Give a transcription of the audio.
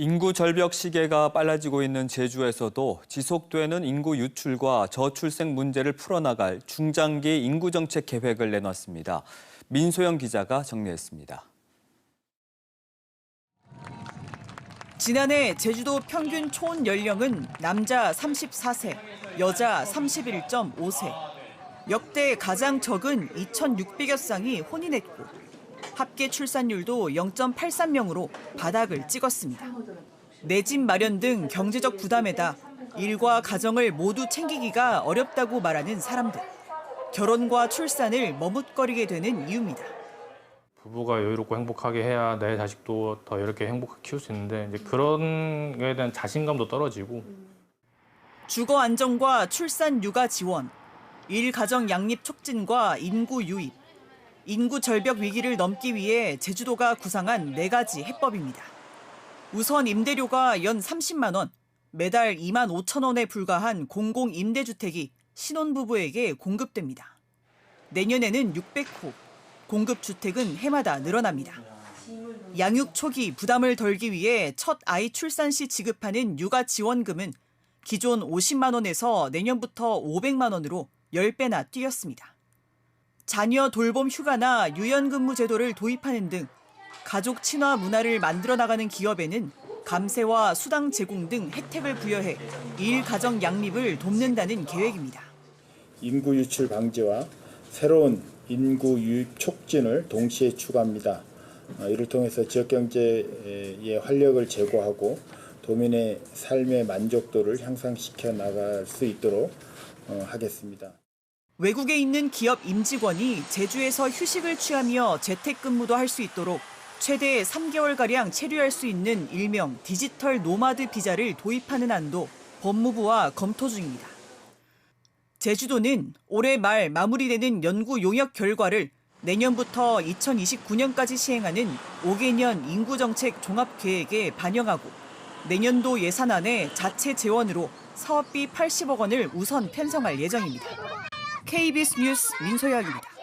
인구 절벽 시계가 빨라지고 있는 제주에서도 지속되는 인구 유출과 저출생 문제를 풀어나갈 중장기 인구 정책 계획을 내놨습니다. 민소영 기자가 정리했습니다. 지난해 제주도 평균 초혼 연령은 남자 34세, 여자 31.5세. 역대 가장 적은 2,600여 쌍이 혼인했고 합계 출산율도 0.83명으로 바닥을 찍었습니다. 내 집 마련 등 경제적 부담에다 일과 가정을 모두 챙기기가 어렵다고 말하는 사람들. 결혼과 출산을 머뭇거리게 되는 이유입니다. 부부가 여유롭고 행복하게 해야 내 자식도 더 이렇게 행복하게 키울 수 있는데 이제 그런 거에 대한 자신감도 떨어지고 주거 안정과 출산 육아 지원, 일 가정 양립 촉진과 인구 유입, 인구 절벽 위기를 넘기 위해 제주도가 구상한 네 가지 해법입니다. 우선 임대료가 연 30만 원, 매달 2만 5천 원에 불과한 공공 임대주택이 신혼부부에게 공급됩니다. 내년에는 600호, 공급 주택은 해마다 늘어납니다. 양육 초기 부담을 덜기 위해 첫 아이 출산 시 지급하는 육아 지원금은 기존 50만 원에서 내년부터 500만 원으로 10배나 뛰었습니다. 자녀 돌봄 휴가나 유연근무 제도를 도입하는 등 가족 친화 문화를 만들어 나가는 기업에는 감세와 수당 제공 등 혜택을 부여해 일 가정 양립을 돕는다는 계획입니다. 인구 유출 방지와 새로운 인구 유입 촉진을 동시에 추구합니다. 어, 이를 통해서 지역 경제에 활력을 제고하고 도민의 삶의 만족도를 향상시켜 나갈 수 있도록 어, 하겠습니다. 외국에 있는 기업 임직원이 제주에서 휴식을 취하며 재택근무도 할 수 있도록 최대 3개월가량 체류할 수 있는 일명 디지털 노마드 비자를 도입하는 안도 법무부와 검토 중입니다. 제주도는 올해 말 마무리되는 연구 용역 결과를 내년부터 2029년까지 시행하는 5개년 인구정책 종합계획에 반영하고 내년도 예산안에 자체 재원으로 사업비 80억 원을 우선 편성할 예정입니다. KBS 뉴스 민소영입니다.